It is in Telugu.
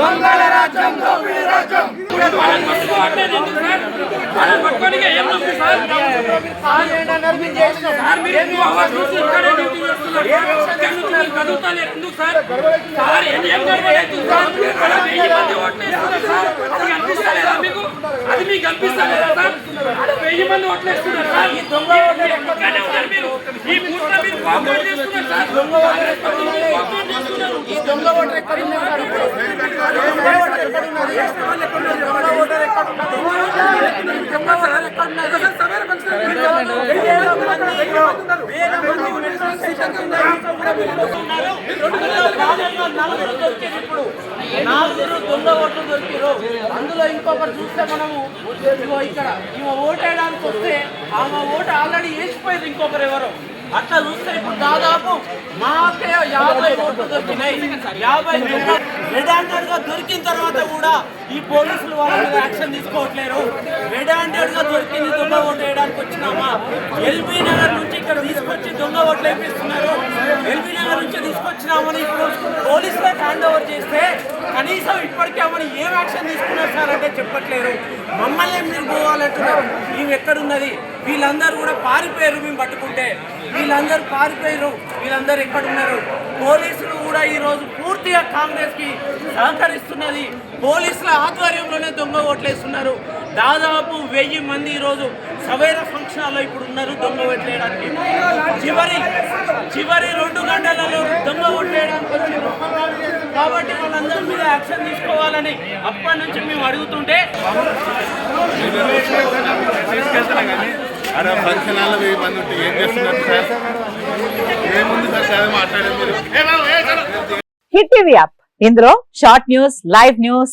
వందల రాజ్యం దౌపిడి రాజ్యం వాళ్ళని పట్టుకోవాలంటే నేను సార్ వాళ్ళని పట్టుకోనికి ఎన్నో సార్ సార్ మీరు ఎందుకు అవార్డు చూసి ఇక్కడే డ్యూటీ చేస్తున్నారు ఎందుకు సార్ సార్ ఏం జరగలేదు సార్ మీకు కనిపిస్తలేదా సార్? వెయ్యి మంది ఓట్లేస్తున్నారు సార్ ఈ ఓట్లు ఇక్కడే పూట మీరు కాంపౌండ్ చేస్తున్నారు సార్. కాంపౌండ్ చేస్తున్నారు ఈ నాలుగు దొంగ ఓట్లు దొరికిరు అందులో ఇంకొకటి చూస్తే మనము ఇదిగో ఇక్కడ ఈమె ఓటేయడానికి వస్తే ఆమె ఓటు ఆల్రెడీ వేసిపోయింది ఇంకొకరు ఎవరు అట్లా చూస్తే ఇప్పుడు దాదాపు మాకే యాభై ఓట్లు దొరికినాయి యాభై రెడ్ హ్యాండెడ్గా దొరికిన తర్వాత కూడా ఈ పోలీసులు వాళ్ళ యాక్షన్ తీసుకోవట్లేరు రెడ్ హ్యాండెడ్గా దొరికింది దొంగ ఓటు వేయడానికి వచ్చినామా? ఎల్బీ తీసుకొచ్చి వేపిస్తున్నారు ఎల్బీ నగర్ నుంచి తీసుకొచ్చినామని ఇప్పుడు పోలీసులకు హ్యాండ్ ఓవర్ చేస్తే కనీసం ఇప్పటికే ఆమెను ఏం యాక్షన్ తీసుకున్నారు సార్ అంటే చెప్పట్లేరు మమ్మల్ని ఏం మీరు పోవాలంటున్నారు మేము ఎక్కడున్నది? వీళ్ళందరూ కూడా పారిపోయారు మేము పట్టుకుంటే. వీళ్ళందరూ పారిపోయారు. వీళ్ళందరూ ఎక్కడున్నారు? పోలీసులు కూడా ఈరోజు పూర్తిగా కాంగ్రెస్కి సహకరిస్తున్నది. పోలీసుల ఆధ్వర్యంలోనే దొంగ ఓట్లేస్తున్నారు. దాదాపు వెయ్యి మంది ఈరోజు సవేర ఫంక్షన్ హాల్లో ఇప్పుడు ఉన్నారు దొంగ ఓట్లేయడానికి చివరి చివరి రెండు గంటలలో దొంగ ఓట్లేయడానికి వచ్చారు. కాబట్టి వాళ్ళందరి మీద యాక్షన్ తీసుకోవాలని అప్పటి నుంచి మేము అడుగుతుంటే అరే ఫంక్షన్ హాల్లో వెయ్యి మంది ఉంటే ఏం చేస్తున్నారు సార్? ఏముంది సార్? మీరు ఏ చలో. Hit TV app. ఇందులో short news live news